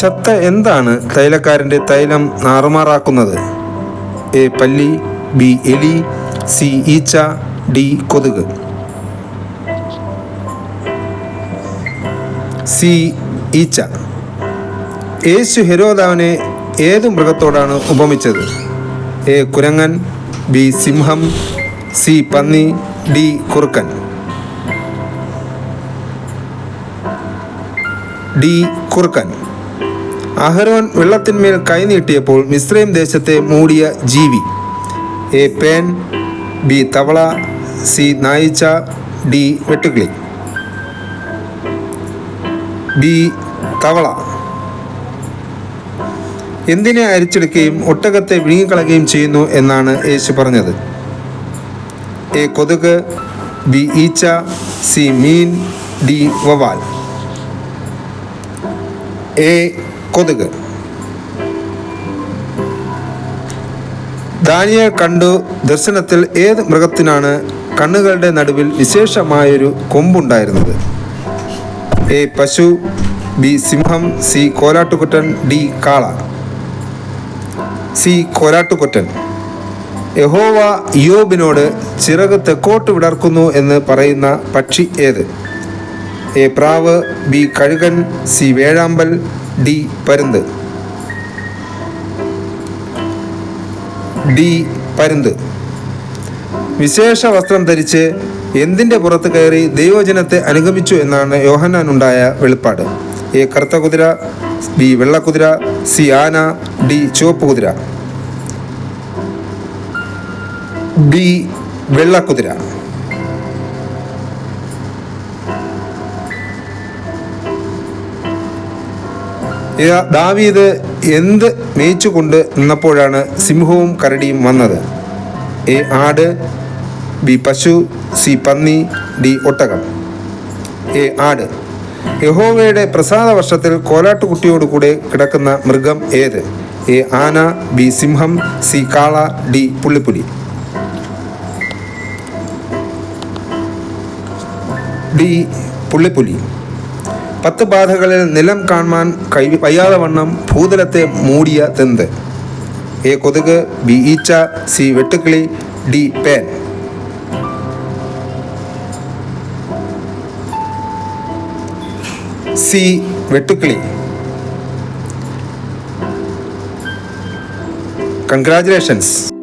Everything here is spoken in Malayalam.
ചത്ത എന്താണ് തൈലക്കാരന്റെ തൈലം നാറുമാറാക്കുന്നത്? എ പല്ലി ബി എലി സി ഈച്ച ഡി കൊതുക്. സി ഈച്ച. യേശു ഹെരോദാവിനെ ഏത് മൃഗത്തോടാണ് ഉപമിച്ചത്? എ കുരങ്ങൻ ബി സിംഹം സി പന്നി ഡി കുറുക്കൻ. ഡി കുറുക്കൻ. അഹരോൻ വെള്ളത്തിന്മേൽ കൈനീട്ടിയപ്പോൾ മിശ്രയും ദേശത്തെ മൂടിയ ജീവി. എ പേൻ ബി തവള സി നായിച്ച ഡി വെട്ടുകിളി ബി തവള. എന്തിനെ അരിച്ചെടുക്കുകയും ഒട്ടകത്തെ വിഴുങ്ങിക്കളയുകയും ചെയ്യുന്നു എന്നാണ് യേശു പറഞ്ഞത്. എ കൊതുക് ബി ഈച്ച സി മീൻ ഡി വവാൽ എ കൊതുക്. ദാനിയൽ കണ്ടു ദർശനത്തിൽ ഏത് മൃഗത്തിനാണ് കണ്ണുകളുടെ നടുവിൽ വിശേഷമായൊരു കൊമ്പുണ്ടായിരുന്നത്? എ പശു ബി സിംഹം സി കോലാട്ടുകുറ്റൻ ഡി കാള. സി കോലാട്ടുകുറ്റൻ. യഹോവ യോബിനോട് ചിറക് തെക്കോട്ട് വിടർക്കുന്നു എന്ന് പറയുന്ന പക്ഷി ഏത്? എ പ്രാവ് ബി കഴുകൻ സി വേഴാമ്പൽ ഡി പരുന്ത്. ഡി പരുന്ത്. വിശേഷ വസ്ത്രം ധരിച്ച് എന്തിന്റെ പുറത്ത് കയറി ദൈവജനത്തെ അനുഗമിച്ചു എന്നാണ് യോഹന്നാനുണ്ടായ വെളിപ്പാട്. എ കറുത്ത കുതിര ബി വെള്ളക്കുതിര സി ആന ഡി ചുവപ്പ് കുതിര ബി വെള്ളക്കുതിര. ദാവീദ് എന്ത് മേയിച്ചുകൊണ്ട് നിന്നപ്പോഴാണ് സിംഹവും കരടിയും വന്നത്? എ ആട് ബി പശു സി പന്നി ഡി ഒട്ടകം. എ ആട്. യഹോവയുടെ പ്രസാദ വർഷത്തിൽ കോലാട്ടുകുട്ടിയോടുകൂടെ കിടക്കുന്ന മൃഗം ഏത്? എ ആന ബി സിംഹം സി കാള ഡി പുള്ളിപ്പുലി. ഡി പുള്ളിപ്പുലി. പത്ത് ബാധകളിൽ നിലം കാണുവാൻ കൈ വയ്യാതെ വണ്ണം ഭൂതലത്തെ മൂടിയ തെന്ത്. എ കൊതുക് ബി ഈച്ച സി വെട്ടുക്കിളി ഡി പേൻ. സി വെട്ടുക്കിളി. കൺഗ്രാചുലേഷൻസ്